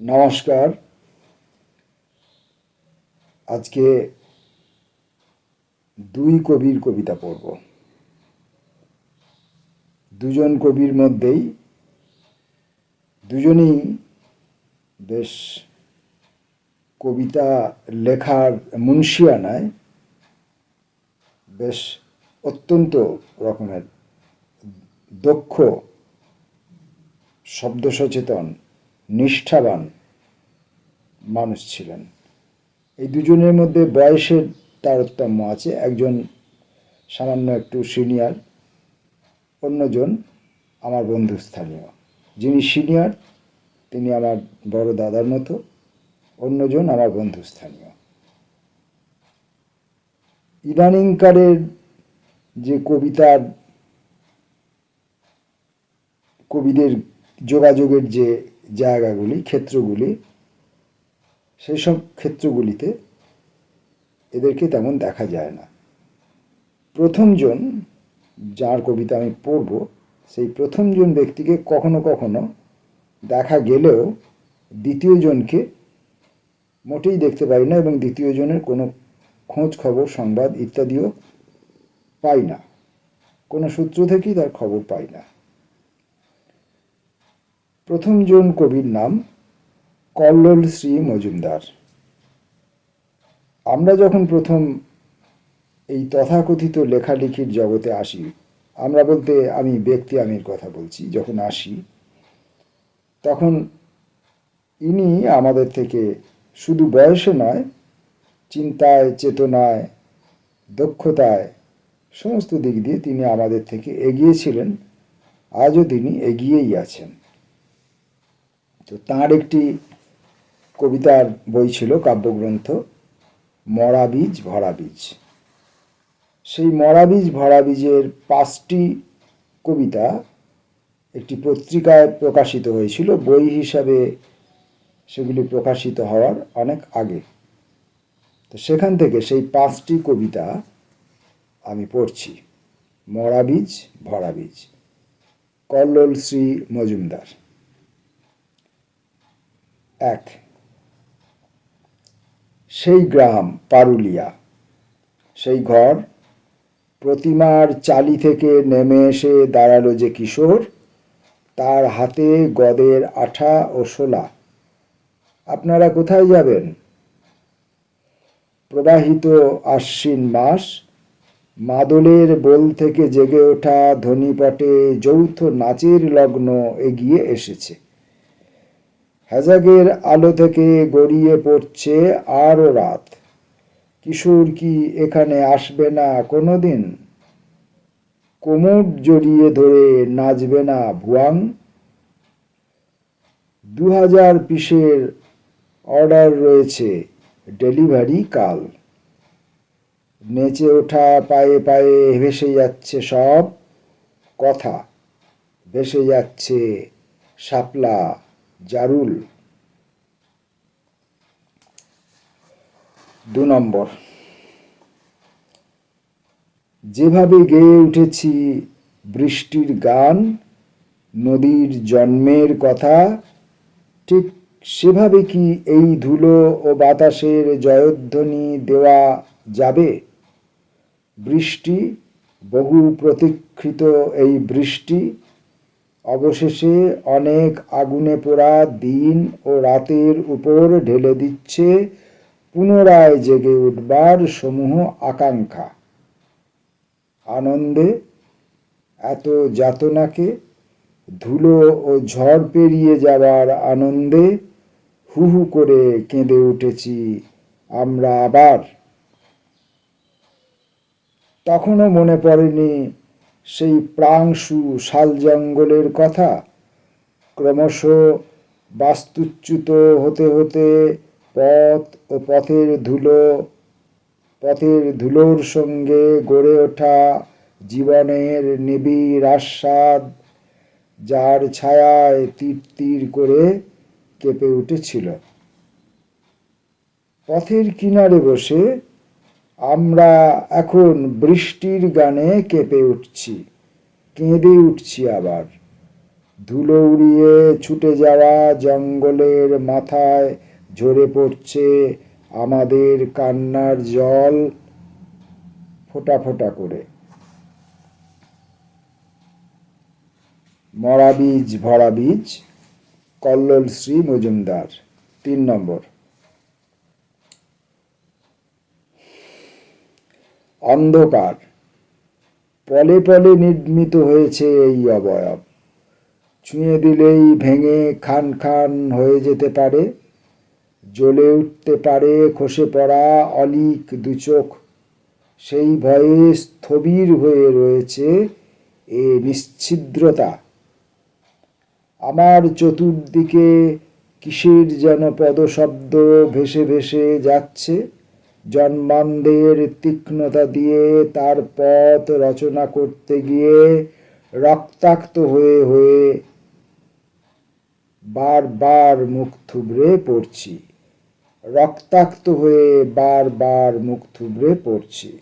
নমস্কার। আজকে দুই কবির কবিতা পড়ব। দুজন কবির মধ্যেই দুজনেই বেশ কবিতা লেখার মুন্সিয়ানায় বেশ অত্যন্ত রকমের দক্ষ শব্দ সচেতন নিষ্ঠাবান মানুষ ছিলেন। এই দুজনের মধ্যে বয়সের তারতম্য আছে। একজন সামান্য একটু সিনিয়র, অন্যজন আমার বন্ধুস্থানীয়। যিনি সিনিয়র, তিনি আমার বড় দাদার মতো, অন্যজন আমার বন্ধুস্থানীয়। ইদানিংকারের যে কবিতার, কবিদের যোগাযোগের যে জায়গাগুলি, ক্ষেত্রগুলি সেই সব ক্ষেত্রগুলিতে এদেরকে তেমন দেখা যায় না। প্রথমজন যার কবিতা আমি পড়ব, সেই প্রথমজন ব্যক্তিকে কখনো কখনো দেখা গেলেও দ্বিতীয়জনকে মোটেই দেখতে পাই না এবং দ্বিতীয়জনের কোনো খোঁজ খবর, সংবাদ ইত্যাদিও পাই না। কোনো সূত্র থেকেই তার খবর পাই না। প্রথমজন কবির নাম কল্লোল শ্রী মজুমদার। আমরা যখন প্রথম এই তথাকথিত লেখালেখির জগতে আসি, আমরা বলতে আমি ব্যক্তি আমির কথা বলছি, যখন আসি, তখন ইনি আমাদের থেকে শুধু বয়সে নয়, চিন্তায়, চেতনায়, দক্ষতায়, সমস্ত দিক দিয়ে তিনি আমাদের থেকে এগিয়ে ছিলেন, আজও তিনি এগিয়েই আছেন। তো তাঁর একটি কবিতার বই ছিল কাব্যগ্রন্থ, মরা বীজ, ভরা বীজ। সেই মরা বীজ, ভরা বীজের পাঁচটি কবিতা একটি পত্রিকায় প্রকাশিত হয়েছিল। বই হিসাবে সেগুলি প্রকাশিত হওয়ার অনেক আগে। তো সেখান থেকে সেই পাঁচটি কবিতা আমি পড়ছি। মরা বীজ, ভরা বীজ। কল্লোল শ্রী মজুমদার। এক। সেই গ্রাম পারুলিয়া। সেই ঘর প্রতিমার চালি থেকে নেমে এসে দাঁড়াল যে কিশোর। তার হাতে গদের আঠা ও শোলা। আপনারা কোথায় যাবেন? প্রবাহিত আশ্বিন মাস। মাদলের বোল থেকে জেগে ওঠা ধ্বনিপটে যৌথ নাচের লগ্ন এগিয়ে এসেছে। হ্যাজাগের আলো থেকে গড়িয়ে পড়ছে আরও রাত। কিশোর কি এখানে আসবে না কোনো দিন কোমর জড়িয়ে ধরে নাচবে না ভুয়াং? দু হাজার পিসের অর্ডার রয়েছে ডেলিভারি কাল। নেচে ওঠা পায়ে পায়ে ভেসে যাচ্ছে সব কথা। ভেসে যাচ্ছে শাপলা জারুল। দু নম্বর। যেভাবে গেয়ে উঠেছি বৃষ্টির গান, নদীর জন্মের কথা, ঠিক সেভাবে কি এই ধুলো ও বাতাসের জয়ধ্বনি দেওয়া যাবে? বৃষ্টি, বহু প্রতীক্ষিত এই বৃষ্টি অবশেষে অনেক আগুনে পোড়া দিন ও রাতের উপর ঢেলে দিচ্ছে পুনরায় জেগে উঠবার সমূহ আকাঙ্ক্ষা। আনন্দে এত যাতনাকে, ধুলো ও ঝড় পেরিয়ে যাওয়ার আনন্দে হু হু করে কেঁদে উঠেছি আমরা আবার। তখনও মনে পড়েনি সেই প্রাংশু শাল জঙ্গলের কথা ক্রমশ বাস্তুচ্যুত হতে হতে পথ ও পথের ধুলো, পথের ধুলোর সঙ্গে গড়ে ওঠা জীবনের নিবিড় আস্বাদ, যার ছায়ায় তীর তীর করে কেঁপে উঠেছিল। পথের কিনারে বসে আমরা এখন বৃষ্টির গানে কেঁপে উঠছি, কেঁদে উঠছি আবার। ধুলো উড়িয়ে ছুটে যাওয়া জঙ্গলের মাথায় ঝরে পড়ছে আমাদের কান্নার জল ফোটা ফোটা করে। মরা বীজ ভরা বীজ কল্লোল শ্রী মজুমদার, তিন নম্বর। অন্ধকার। পলে পলে নির্মিত হয়েছে এই অবয়ব। ছুঁয়ে দিলেই ভেঙে খান খান হয়ে যেতে পারে, জ্বলে উঠতে পারে খসে পড়া অলিক দুচোখ। সেই ভয়ে স্থবির হয়ে রয়েছে এ নিশ্ছিদ্রতা। আমার চতুর্দিকে কিসের যেন পদশব্দ ভেসে ভেসে যাচ্ছে? জন্মান্ধের তীক্ষ্ণতা দিয়ে তার পথ রচনা করতে গিয়ে রক্তাক্ত হয়ে হয়ে বারবার মুখ থুবড়ে পড়ছি। রক্তাক্ত হয়ে বারবার মুখ থুবড়ে পড়ছি।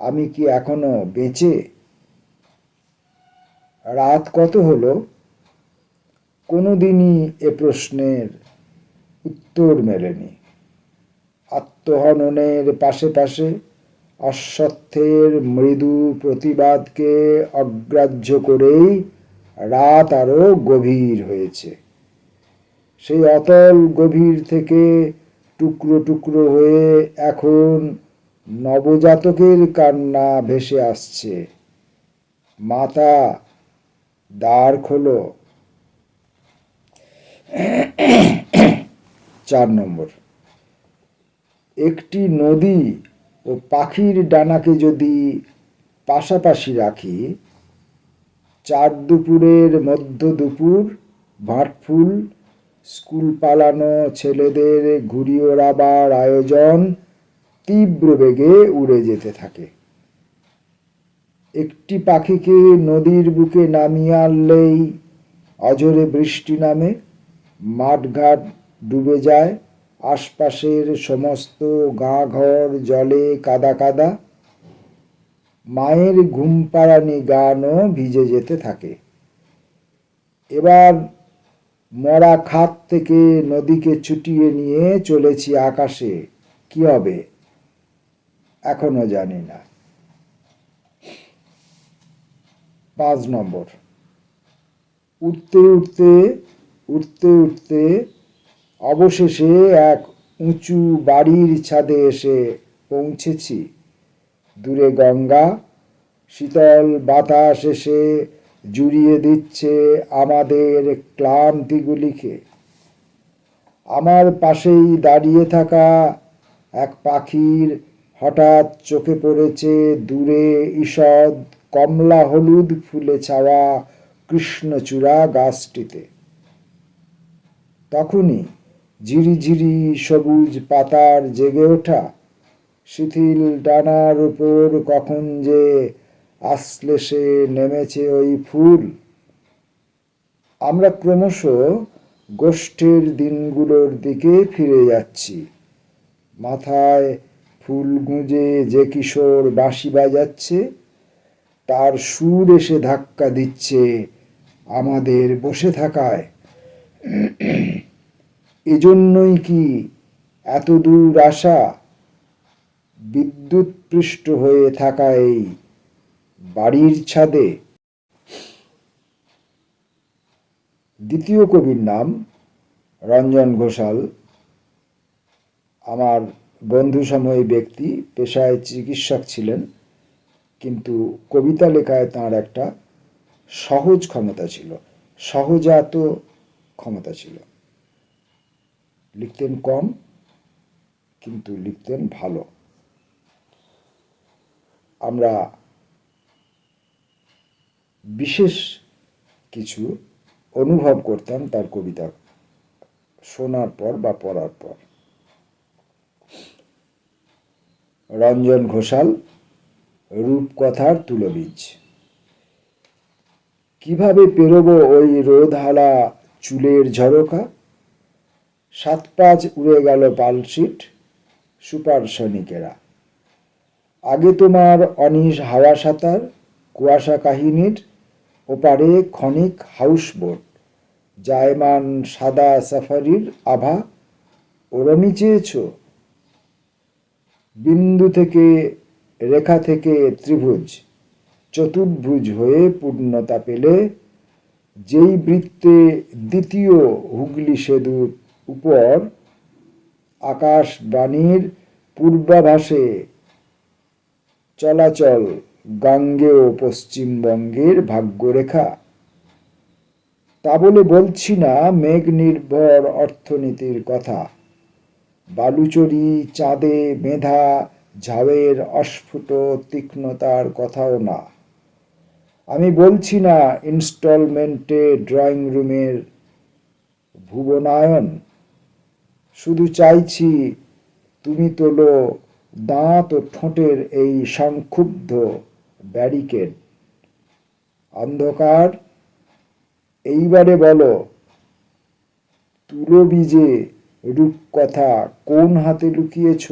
আমি কি এখনও বেঁচে? রাত কত হলো? কোনোদিনই এ প্রশ্নের উত্তর মেলেনি। আত্মহননের পাশে পাশে অশ্বত্থের মৃদু প্রতিবাদকে অগ্রাহ্য করেই রাত আরও গভীর হয়েছে। সেই অতল গভীর থেকে টুকরো টুকরো হয়ে এখন নবজাতকের কান্না ভেসে আসছে। মাতা, দ্বার খোলো। চার নম্বর। একটি নদী ও পাখির ডানাকে যদি পাশাপাশি রাখি, চার দুপুরের মধ্য দুপুর ভাটফুল স্কুল পালানো ছেলেদের ঘুরি ওড়াবার আয়োজন তীব্র বেগে উড়ে যেতে থাকে। একটি পাখিকে নদীর বুকে নামিয়ে আনলেই অজরে বৃষ্টি নামে, মাঠঘাট ডুবে যায়। আশপাশের সমস্ত গা ঘর জলে কাদা কাদা, মায়ের ঘুম পাড়ানি গানও ভিজে যেতে থাকে। এবার মরা খাত থেকে নদীকে ছুটিয়ে নিয়ে চলেছি আকাশে। কি হবে? এখনও জানি না। পাঁচ নম্বর। উঠতে উঠতে উঠতে উঠতে অবশেষে এক উঁচু বাড়ির ছাদে এসে পৌঁছেছি। দূরে গঙ্গা, শীতল বাতাস এসে জুড়িয়ে দিচ্ছে আমাদের ক্লান্তিগুলিকে। আমার পাশেই দাঁড়িয়ে থাকা এক পাখির হঠাৎ চোখে পড়েছে দূরে ঈষৎ কমলা হলুদ ফুলে ছাওয়া কৃষ্ণচূড়া গাছটিতে। তখনই ঝিরিঝিরি সবুজ পাতার জেগে ওঠা, শিথিল ডানার উপর কখন যে আশ্লেষে নেমেছে ওই ফুল। আমরা ক্রমশ গোষ্ঠীর দিনগুলোর দিকে ফিরে যাচ্ছি। মাথায় ফুল গুঁজে যে কিশোর বাঁশি বাজাচ্ছে, তার সুর এসে ধাক্কা দিচ্ছে আমাদের বসে থাকায়। এজন্যই কি এত দূর আসা বিদ্যুৎ পৃষ্ঠ হয়ে থাকা এই বাড়ির ছাদে? দ্বিতীয় কবির নাম রঞ্জন ঘোষাল। আমার বন্ধু সময় ব্যক্তি, পেশায় চিকিৎসক ছিলেন, কিন্তু কবিতা লেখায় তার একটা সহজ ক্ষমতা ছিল, সহজাত ক্ষমতা ছিল। লিখতেন কম, কিন্তু লিখতেন ভালো। আমরা বিশেষ কিছু অনুভব করতাম তার কবিতা শোনার পর বা পড়ার পর। রঞ্জন ঘোষাল, রূপকথার তুলবীজ। কীভাবে পেরোবো ওই রোদহালা চুলের ঝরোকা? সাত পাঁচ উড়ে গেল পালশিট সুপারসনিকেরা আগে তোমার অনিশ হাওয়া সাঁতার, কুয়াশা কাহিনীর ওপারে ক্ষণিক হাউসবোট জায়মান সাদা সাফারির আভা ওরমই চেয়েছ? বিন্দু থেকে, রেখা থেকে ত্রিভুজ, চতুর্ভুজ হয়ে পূর্ণতা পেলে, যেই বৃত্তে দ্বিতীয় হুগলি সেতুর উপর আকাশ বাণীর পূর্বাভাসে চলাচল গাঙ্গেয় পশ্চিমবঙ্গের ভাগ্যরেখা। তা বলে বলছি না, মেঘ নির্ভর অর্থনীতির কথা। বালুচরি, চাঁদে মেধা, ঝাউয়ের অস্ফুট তীক্ষ্ণতার কথাও না। আমি বলছি না, ইনস্টলমেন্টে ড্রয়িং রুমের ভুবনায়ন শুধু চাইছি তুমি তোলো দাঁত ও ঠোঁটের এই সংক্ষুব্ধ ব্যারিকেড। অন্ধকার, এইবারে বলো তুলো বীজে রূপকথা কোন হাতে লুকিয়েছ?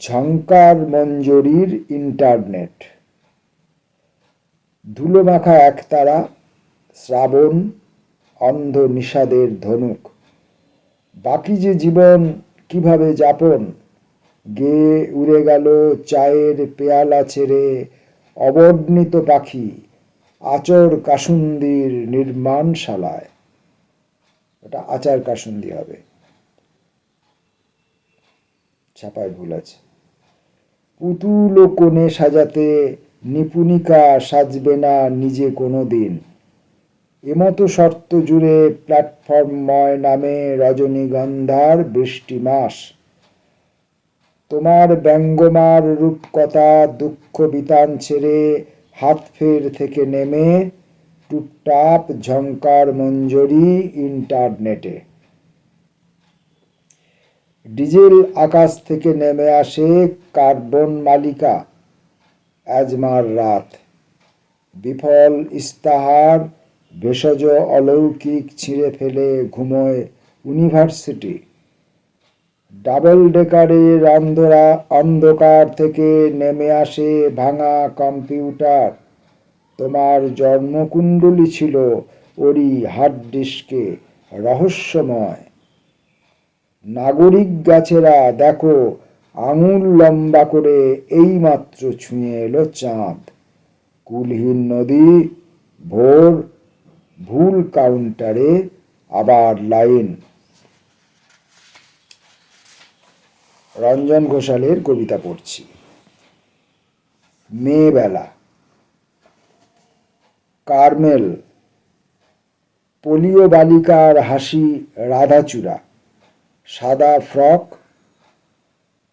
ঝঙ্কার মঞ্জরির ইন্টারনেট। ধুলো ধুলোমাখা একতারা শ্রাবণ অন্ধ নিষাদের ধনুক। বাকি যে জীবন কীভাবে যাপন? গেয়ে উড়ে গেল চায়ের পেয়ালা ছেড়ে অবর্ণিত পাখি আচর কাসুন্দির নির্মাণশালায়। ওটা আচার কাসুন্দি হবে। ছাপায় ভুল আছে। পুতুল কোণে সাজাতে নিপুণিকা সাজবে না নিজে কোনো দিন এমতো শর্ত জুড়ে প্ল্যাটফর্মময় নামে রজনীগন্ধার বৃষ্টি মাস। তোমার ব্যঙ্গমার রূপকথা দুঃখ বিতান ছেড়ে হাত ফের থেকে নেমে টুপটাপ ঝঙ্কার মঞ্জরি ইন্টারনেটে। ডিজেল আকাশ থেকে নেমে আসে কার্বন মালিকা অ্যাজমার রাত। বিফল ইস্তাহার ভেষজ অলৌকিক ছিঁড়ে ফেলে ঘুমোয় ইউনিভার্সিটি। ডাবল ডেকারের অন্ধরা অন্ধকার থেকে নেমে আসে ভাঙা কম্পিউটার। তোমার জন্মকুণ্ডলী ছিল ওরই হার্ড ডিস্কে, রহস্যময়। নাগরিক গাছেরা, দেখো, আঙুল লম্বা করে এইমাত্র ছুঁয়ে এলো চাঁদ। কুলহীন নদী, ভোর ভুল কাউন্টারে আবার লাইন রঞ্জন ঘোষালের কবিতা পড়ছি। মেয়েবেলা, কার্মেল, পোলিও বালিকার হাসি রাধাচূড়া, সাদা ফ্রক,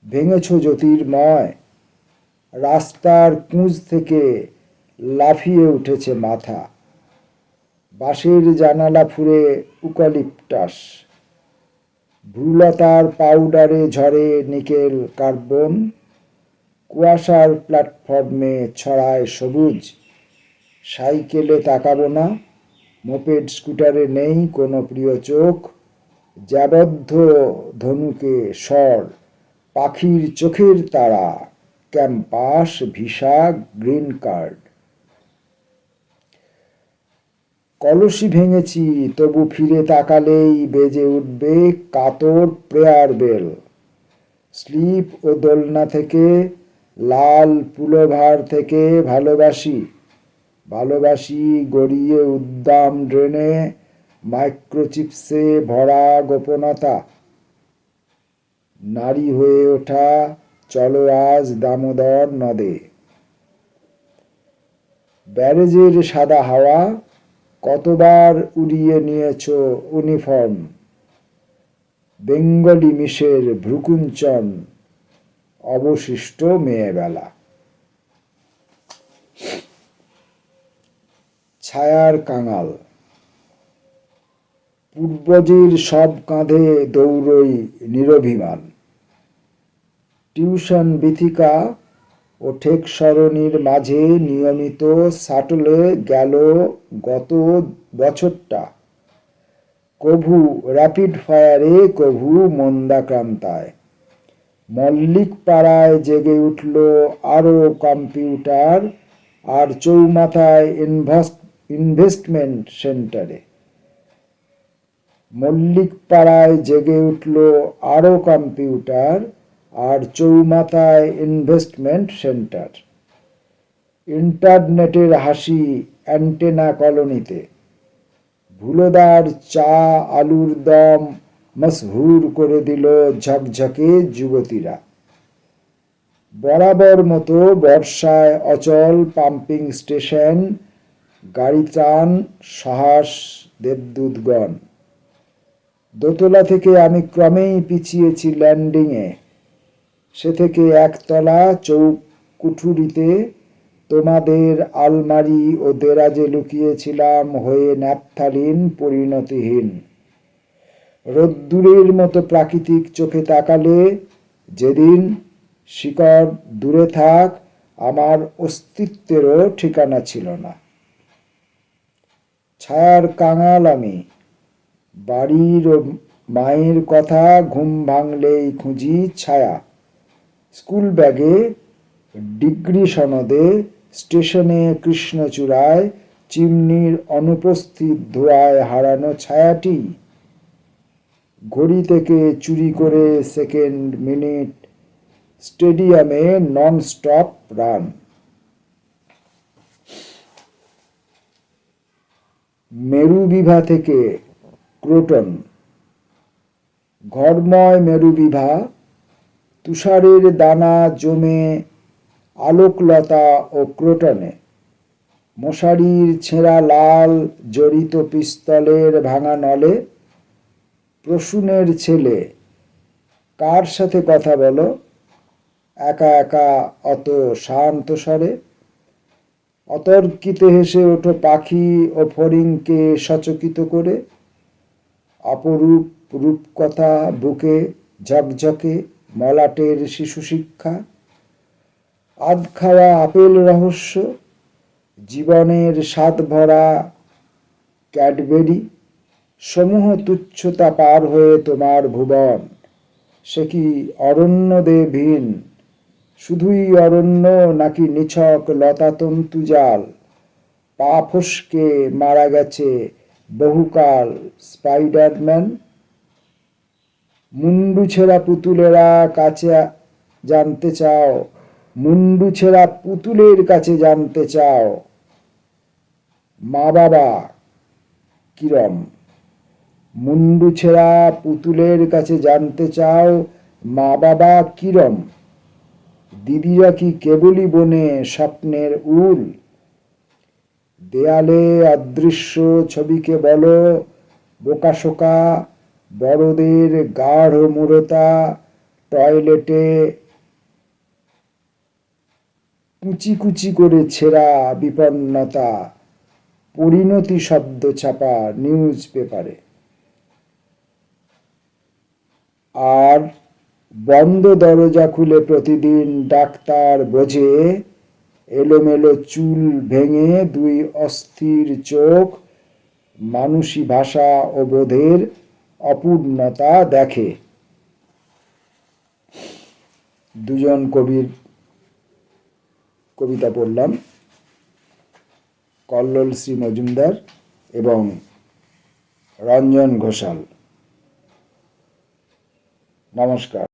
ভেঙেছ জ্যোতির্ময়, রাস্তার কুঁজ থেকে লাফিয়ে উঠেছে মাথা। বাঁশের জানালা ফুরে উকালিপটাস ভ্রুলতার পাউডারে ঝরে নিকেল কার্বন। কুয়াশার প্ল্যাটফর্মে ছড়ায় সবুজ। সাইকেলে তাকাবো না। মোপেড স্কুটারে নেই কোনো প্রিয় চোখ। জ্যাবদ্ধ ধনুকে স্বর। পাখির চোখের তারা। Campus, visa, green card. কলসি ভেঙেছি, তবু ফিরে তাকালেই বেজে উঠবে কাতর প্রেয়ার বেল। স্লিপ ও দোলনা থেকে, লাল পুলোভার থেকে ভালোবাসি। ভালোবাসি গড়িয়ে উদ্দাম ড্রেনে, মাইক্রোচিপসে ভরা গোপনতা। নারী হয়ে ওঠা, চলো আজ দামোদর নদে। ব্যারেজের সাদা হাওয়া কতবার উড়িয়ে নিয়েছ ইউনিফর্ম বেঙ্গলি মিশের ভ্রুকুঞ্চন, অবশিষ্ট মেয়েবেলা। ছায়ার কাঙাল। পূর্বজের সব কাঁধে দৌড়ই নিরভিমান। টিউশন বিথিকা ও ঠেক সরণির মাঝে নিয়মিত সাটলে গেল গত বছরটা। কভু র্যাপিড ফায়ারে কভু মন্দাক্রান্তায়। মল্লিক পাড়ায় জেগে উঠল আরও কম্পিউটার আর চৌমাথায় ইনভেস্ট ইনভেস্টমেন্ট সেন্টারে মল্লিক পাড়ায় জেগে উঠল আরও কম্পিউটার আর চৌমাথায় ইনভেস্টমেন্ট সেন্টার ইন্টারনেটের হাসি অ্যান্টেনা কলোনিতে ভুলোদার চা আলুর দম মশহুর করে দিল ঝকঝকে যুবতীরা। বরাবর মতো বর্ষায় অচল পাম্পিং স্টেশন গাড়ি ত্রাণ, সাহস, দেবদূতগণ। দোতলা থেকে আমি ক্রমেই পিছিয়েছি ল্যান্ডিংয়ে সে থেকে একতলা চৌকুঠুরিতে তোমাদের আলমারি ও দেরাজে লুকিয়েছিলাম হয়ে ন্যাপথালিন পরিণতিহীন। রোদ্দুরের মতো প্রাকৃতিক চোখে তাকালে যেদিন শিকড় দূরে থাক, আমার অস্তিত্বেরও ঠিকানা ছিল না। ছায়ার কাঙাল আমি, বাড়ির মায়ের কথা ঘুম ভাঙলেই খুঁজি ছায়া। স্কুল ব্যাগে ডিগ্রি সনদে স্টেশনে কৃষ্ণচূড়ায় চিমনির অনুপস্থিত ধোয়ায় হারানো ছায়াটি ঘড়ি থেকে চুরি করে সেকেন্ড মিনিট স্টেডিয়ামে নন স্টপ রান। মেরুবিভা থেকে ক্রোটন। ঘরময় মেরুবিভা তুষারের দানা জমে আলোকলতা ও ক্রোটনে। মশারির ছেঁড়া লাল জড়িত পিস্তলের ভাঙা নলে প্রসূনের ছেলে, কার সাথে কথা বলো? একা একা অত শান্ত স্বরে। অতর্কিতে হেসে ওঠো পাখি ও ফড়িংকে সচকিত করে। অপরূপ রূপকথা বুকে ঝকঝকে মলাটের শিশু শিক্ষা আধ খাওয়া আপেল রহস্য, জীবনের স্বাদ ভরা ক্যাডবেরি, সমূহ তুচ্ছতা পার হয়ে তোমার ভুবন। সে কি অরণ্যদেবহীন শুধুই অরণ্য নাকি নিছক লতাতন্তু জাল? পা ফসকে মারা গেছে বহুকাল স্পাইডারম্যান। মুন্ডু ছেঁড়া পুতুলেরা কাছে জানতে চাও। মুন্ডু ছেঁড়া পুতুলের কাছে জানতে চাও। মা বাবা, কিরম? মুন্ডু ছেঁড়া পুতুলের কাছে জানতে চাও, মা বাবা কিরম? দিদিরা কি কেবলই বনে স্বপ্নের উল? দেয়ালে অদৃশ্য ছবিকে বলো বোকাশোকা বড়দের গাঢ় মূরতা টয়লেটে কুচি কুচি করে ছেঁড়া বিপন্নতা, পরিণতি শব্দ ছাপা নিউজ পেপারে। আর বন্ধ দরজা খুলে প্রতিদিন ডাক্তার বোঝে, এলোমেলো চুল ভেঙে দুই অস্থির চোখ মানুষী ভাষা ও বোধের অপূর্ণতা দেখে। দুজন কবির কবিতা পড়লাম। কল্লোল শ্রী মজুমদার এবং রঞ্জন ঘোষাল। নমস্কার।